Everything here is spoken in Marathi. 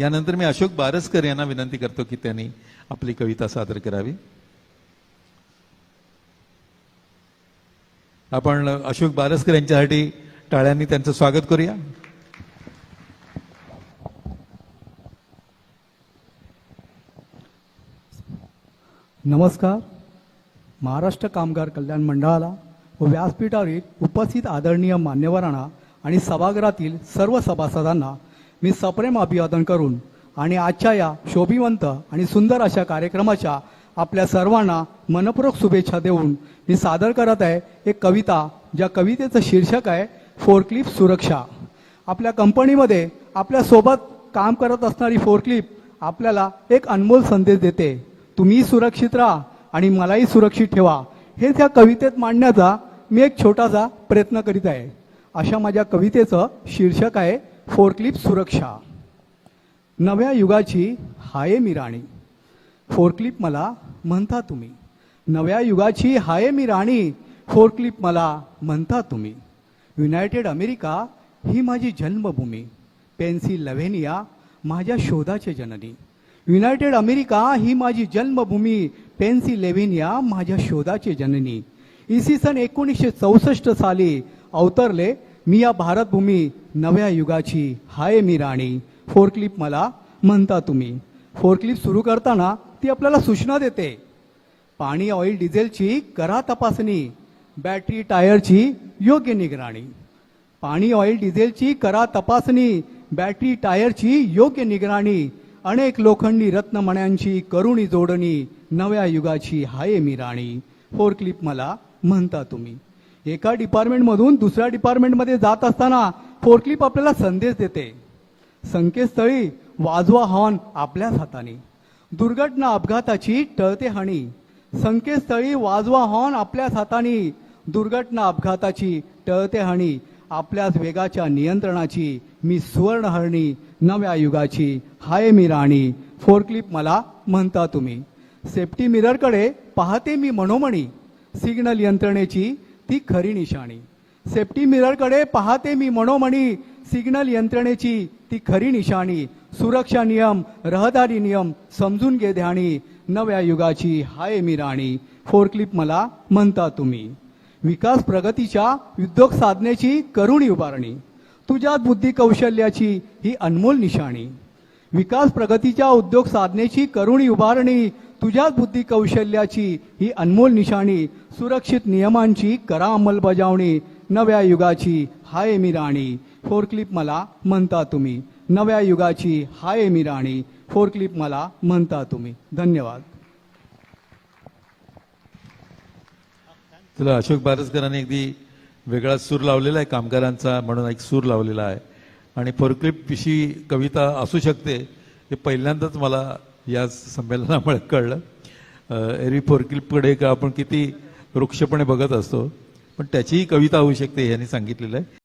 यानंतर मी अशोक बारसकर यांना विनंती करतो की त्यांनी आपली कविता सादर करावी. आपण अशोक बारसकर यांच्यासाठी टाळ्यांनी त्यांचं स्वागत करूया. नमस्कार. महाराष्ट्र कामगार कल्याण मंडळाला व व्यासपीठावरील उपस्थित आदरणीय मान्यवरांना आणि सभागृहातील सर्व सभासदांना मी सप्रेम अभिवादन करून आणि आजच्या या शोभिवंत आणि सुंदर अशा कार्यक्रमाच्या आपल्या सर्वांना मनपूर्वक शुभेच्छा देऊन मी सादर करत आहे एक कविता ज्या कवितेचं शीर्षक आहे फोरक्लिप सुरक्षा. आपल्या कंपनीमध्ये आपल्यासोबत काम करत असणारी फोरक्लिप आपल्याला एक अनमोल संदेश देते. तुम्ही सुरक्षित राहा आणि मलाही सुरक्षित ठेवा. हे त्या कवितेत मांडण्याचा मी एक छोटासा प्रयत्न करीत आहे. अशा माझ्या कवितेचं शीर्षक आहे फोरक्लिप सुरक्षा. नव्या युगाची हाये मी राणी. फोरक्लिप मला म्हणता तुम्ही. नव्या युगाची हाये मी राणी फोरक्लिप मला म्हणता तुम्ही. युनायटेड अमेरिका ही माझी जन्मभूमी. पेन्सिल्व्हेनिया माझ्या शोधाचे जननी. युनायटेड अमेरिका ही माझी जन्मभूमी. पेन्सिल्व्हेनिया माझ्या शोधाचे जननी. इसवी सन एकोणीसशे चौसष्ट साली अवतरले मी या भारतभूमी नव्या युगाची हाय मी राणी. फोरक्लिप मला म्हणता तुम्ही. फोरक्लिप सुरू करताना ती आपल्याला सूचना देते. पाणी ऑइल डिझेलची करा तपासणी. बॅटरी टायरची योग्य निगराणी. पाणी ऑइल डिझेलची करा तपासणी. बॅटरी टायरची योग्य निगराणी. अनेक लोखंडी रत्नमण्यांची करुणी जोडणी. नव्या युगाची हाय मी राणी. फोरक्लिप मला म्हणता तुम्ही. एका डिपार्टमेंटमधून दुसऱ्या डिपार्टमेंटमध्ये जात असताना फोरक्लिप आपल्याला संदेश देते. संकेतस्थळी वाजवा हॉर्न आपल्याच हाताने. दुर्घटना अपघाताची टळते हानी संकेतस्थळी वाजवा हॉर्न आपल्याच हाताने. दुर्घटना अपघाताची टळते हानी आपल्याच वेगाच्या नियंत्रणाची मी सुवर्णहरणी नव्या युगाची हाय मी राणी. फोरक्लिप मला म्हणता तुम्ही. सेफ्टी मिररकडे पाहते मी मनोमणी. सिग्नल यंत्रणेची ती खरी निशाणी. सेफ्टी मिररकडे पाहते मी मनोमणी सिग्नल यंत्रणेची. ती खरी निशाणी. सुरक्षा नियम रहदारी नियम समजून घे ध्याणी नव्या युगाची हाय मी राणी. फोरक्लिप मला म्हणता तुम्ही. विकास प्रगतीच्या उद्योग साधनेची करुणी उभारणी. तुझ्यात बुद्धी कौशल्याची ही अनमोल निशाणी. विकास प्रगतीच्या उद्योग साधनेची करुणी उभारणी. तुझ्याच बुद्धी कौशल्याची ही अनमोल निशाणी. सुरक्षित नियमांची करा अंमलबजावणी. नव्या युगाची हाय मी राणी फोरक्लिप मला म्हणता तुम्ही. नव्या युगाची हाय मी राणी फोरक्लिप मला म्हणता तुम्ही. धन्यवाद. तुला अशोक बारसकरांनी अगदी वेगळा सूर लावलेला आहे कामगारांचा म्हणून एक सूर लावलेला आहे. आणि फोरक्लिप विषयी कविता असू शकते हे पहिल्यांदाच मला या संमेलनामुळे कळलं. एरवी फोरक्लिपकडे का आपण किती वृक्षपणे बघत असतो. पण त्याचीही कविता होऊ शकते यांनी सांगितलेलं आहे.